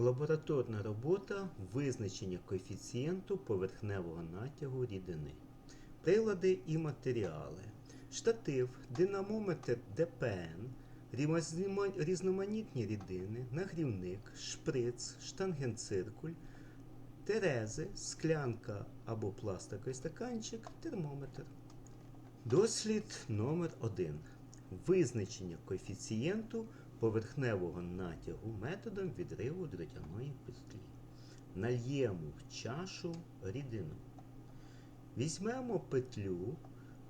Лабораторна робота визначення коефіцієнту поверхневого натягу рідини. Прилади і матеріали. Штатив, динамометр ДПН, різноманітні рідини, нагрівник, шприц, штангенциркуль, терези, склянка або пластиковий стаканчик, термометр. Дослід номер 1 Визначення коефіцієнту поверхневого натягу методом відриву дротяної петлі. Нальємо в чашу рідину. Візьмемо петлю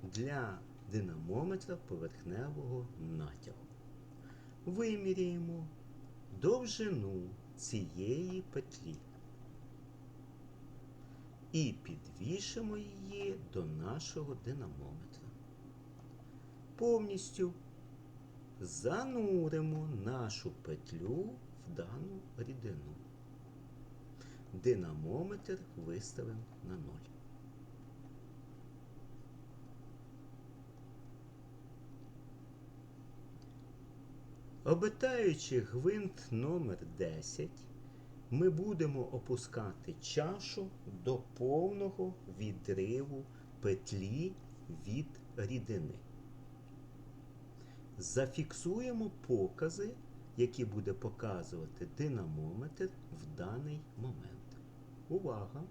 для динамометра поверхневого натягу. Виміряємо довжину цієї петлі і підвішимо її до нашого динамометра. Повністю зануримо нашу петлю в дану рідину. Динамометр виставимо на 0. Обертаючи гвинт номер 10, ми будемо опускати чашу до повного відриву петлі від рідини. Зафіксуємо покази, які буде показувати динамометр в даний момент. Увага!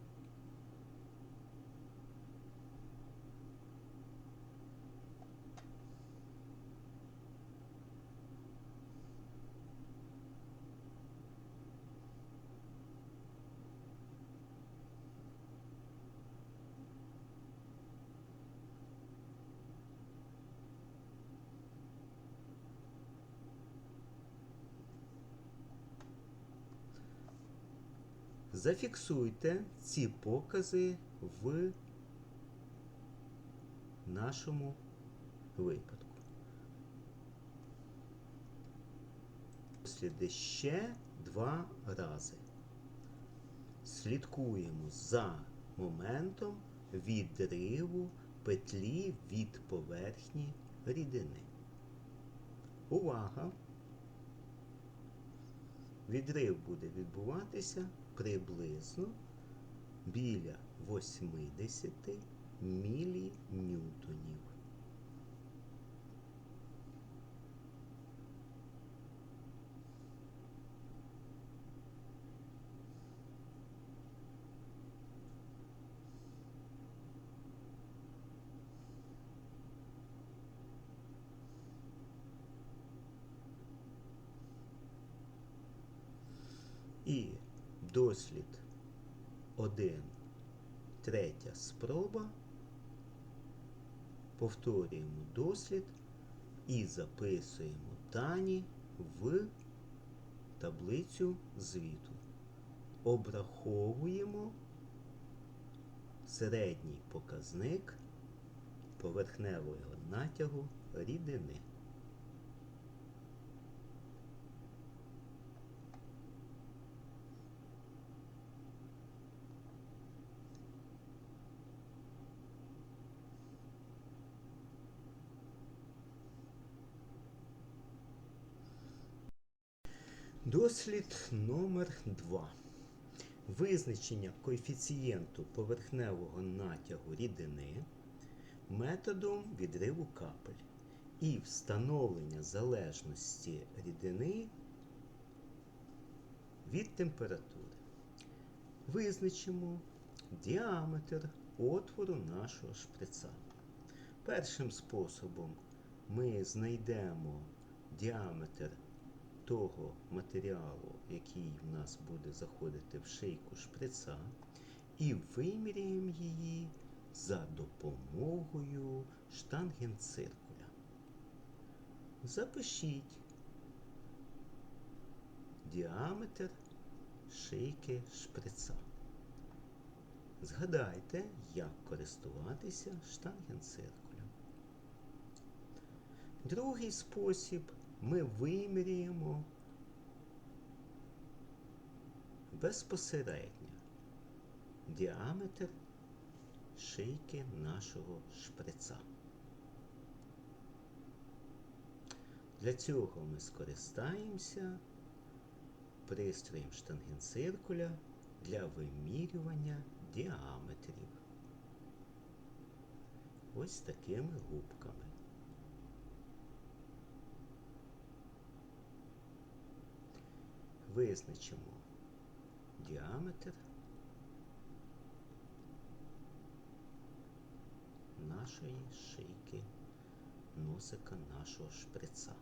Зафіксуйте ці покази в нашому випадку. Сліди ще два рази. Слідкуємо за моментом відриву петлі від поверхні рідини. Увага! Відрив буде відбуватися приблизно біля 80 міліньютонів. І дослід 1, третя спроба. Повторюємо дослід і записуємо дані в таблицю звіту. Обраховуємо середній показник поверхневого натягу рідини. Дослід номер 2 Визначення коефіцієнту поверхневого натягу рідини методом відриву капель і встановлення залежності рідини від температури. Визначимо діаметр отвору нашого шприца. Першим способом ми знайдемо діаметр того матеріалу, який в нас буде заходити в шийку шприца, і виміряємо її за допомогою штангенциркуля. Запишіть діаметр шийки шприца. Згадайте, як користуватися штангенциркулем. Другий спосіб ми виміряємо безпосередньо діаметр шийки нашого шприца. Для цього ми скористаємося пристроєм штангенциркуля для вимірювання діаметрів. Ось такими губками. Визначимо діаметр нашої шийки носика нашого шприца.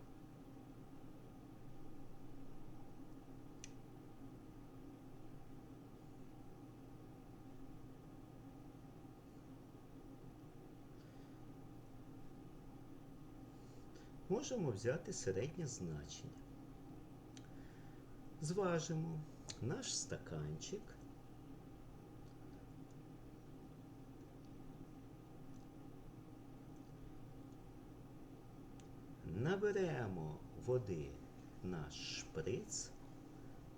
Можемо взяти середнє значення. Зважимо наш стаканчик. Наберемо води наш шприц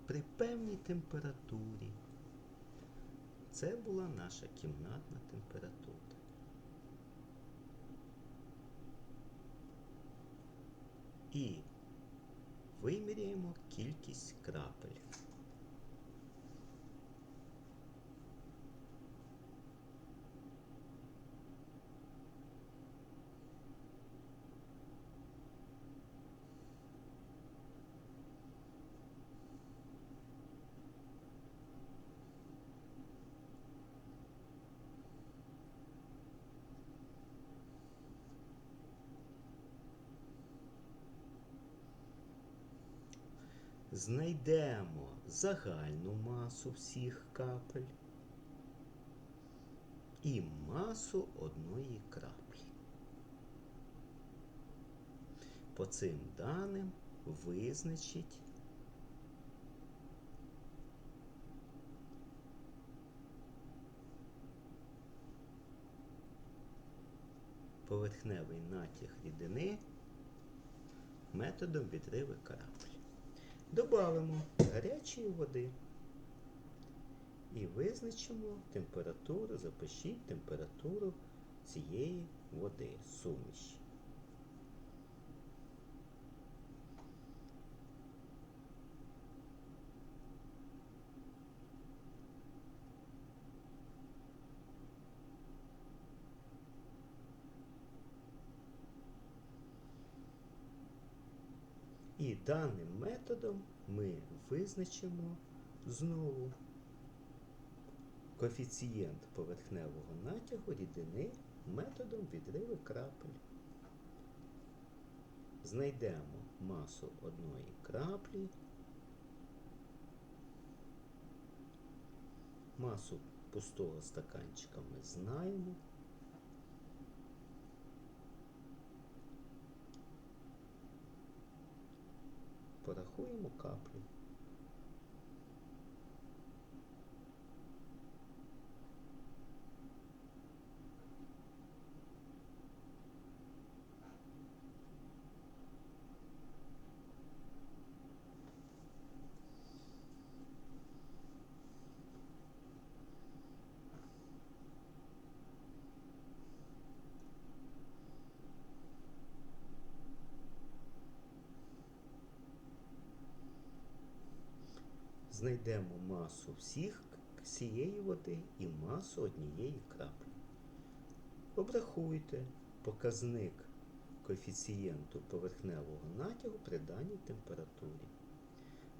при певній температурі. Це була наша кімнатна температура. І виміряємо кількість крапель. Знайдемо загальну масу всіх капель і масу одної краплі. По цим даним визначить поверхневий натяг рідини методом відриви крапель. Добавимо гарячої води і визначимо температуру, запишіть температуру цієї води, суміші. І даним методом ми визначимо знову коефіцієнт поверхневого натягу рідини методом відриву крапель. Знайдемо масу одної краплі, масу пустого стаканчика ми знаємо. Порахуємо каплі. Знайдемо масу всіх всієї води і масу однієї краплі. Обрахуйте показник коефіцієнту поверхневого натягу при даній температурі.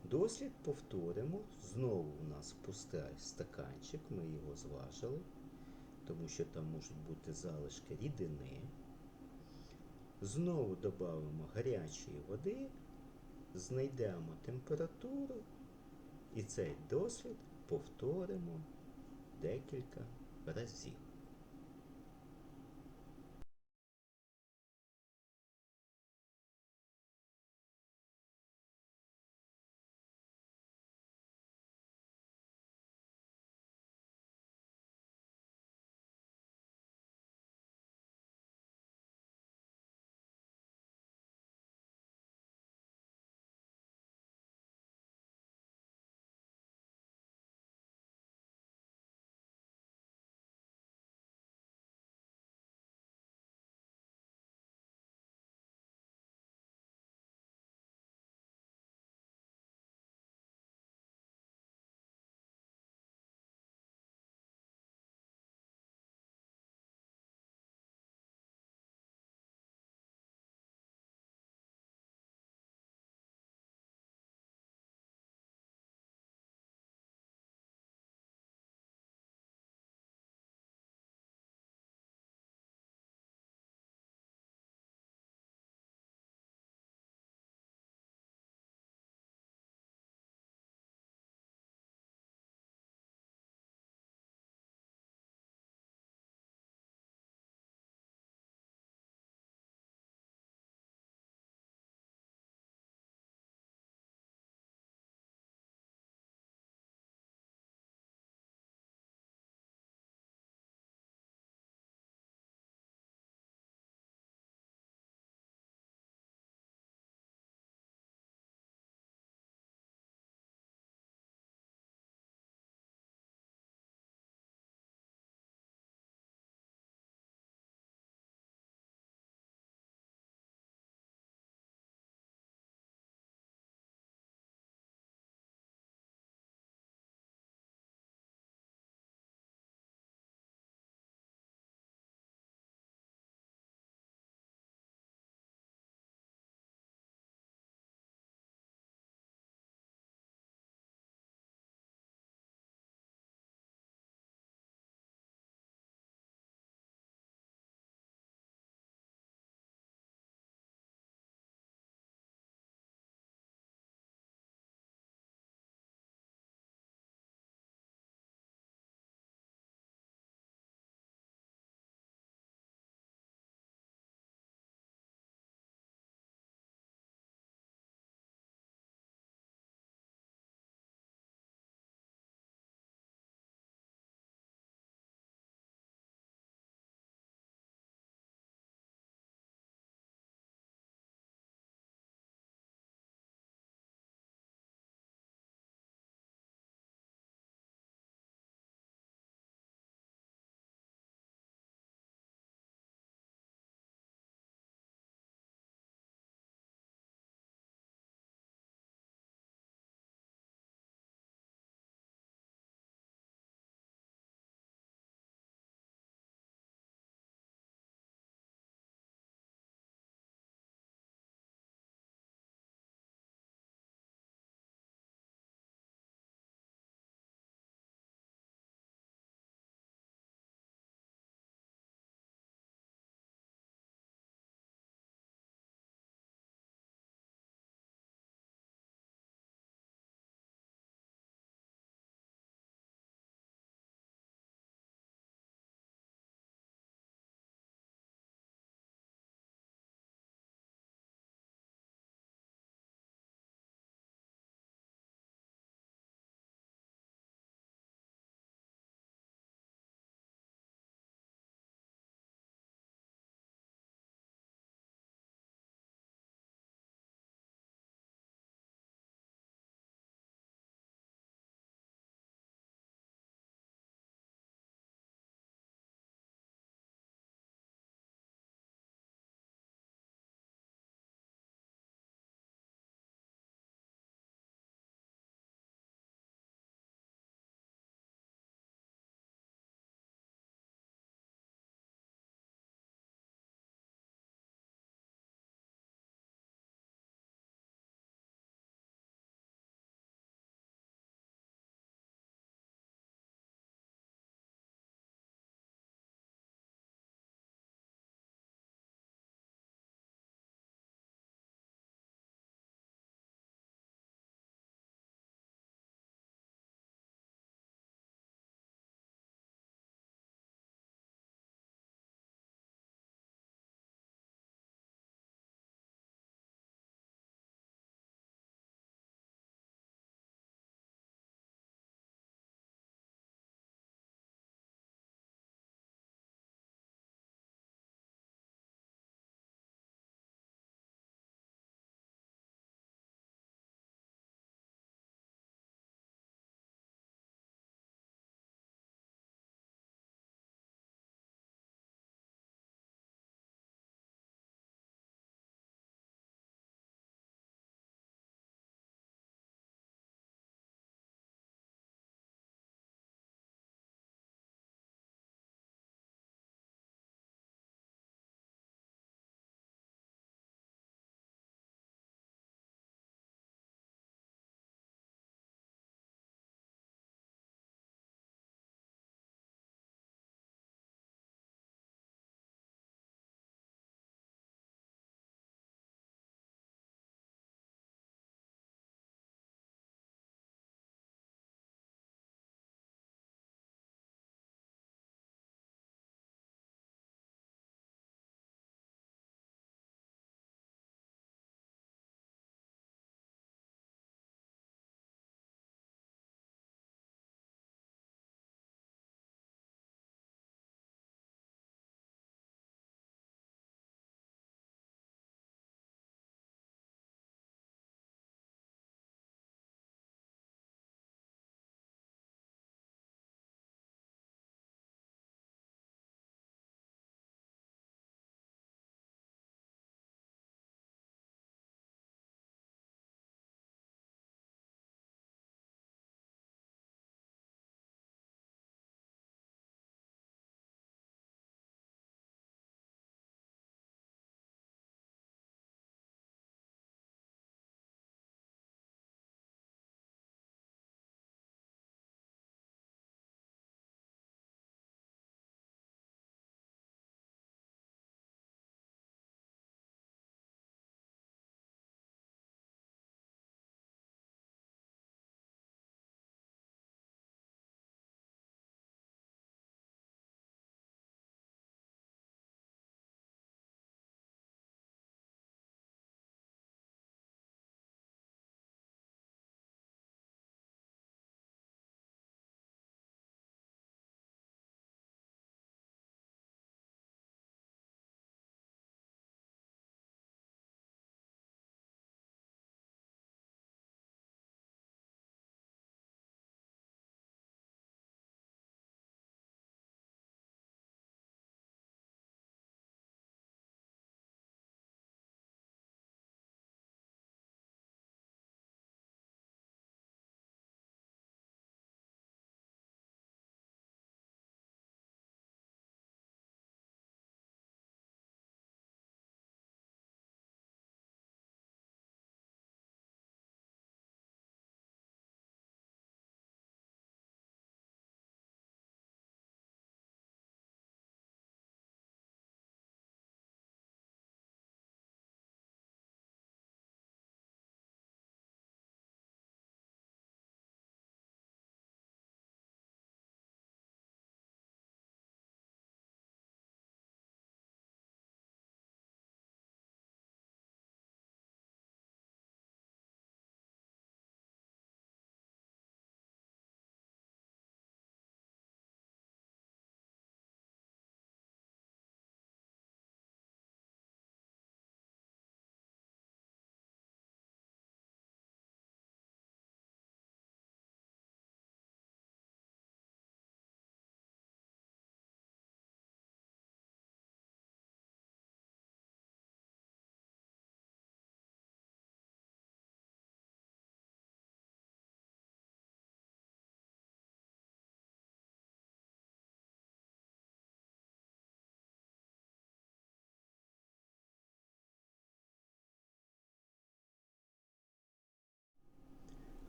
Дослід повторимо. Знову у нас пустий стаканчик, ми його зважили, тому що там можуть бути залишки рідини. Знову додамо гарячої води, знайдемо температуру. І цей досвід повторимо декілька разів.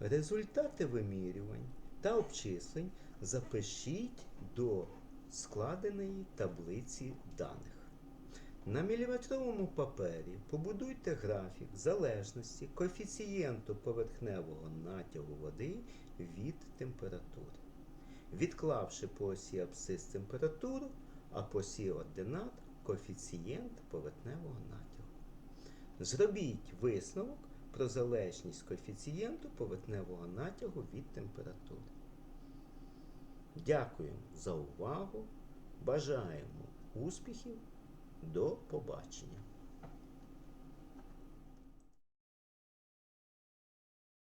Результати вимірювань та обчислень запишіть до складеної таблиці даних. На міліметровому папері побудуйте графік залежності коефіцієнту поверхневого натягу води від температури, відклавши по осі абсцис температуру, а по осі ординат коефіцієнт поверхневого натягу. Зробіть висновок про залежність коефіцієнту поверхневого натягу від температури. Дякуємо за увагу. Бажаємо успіхів. До побачення!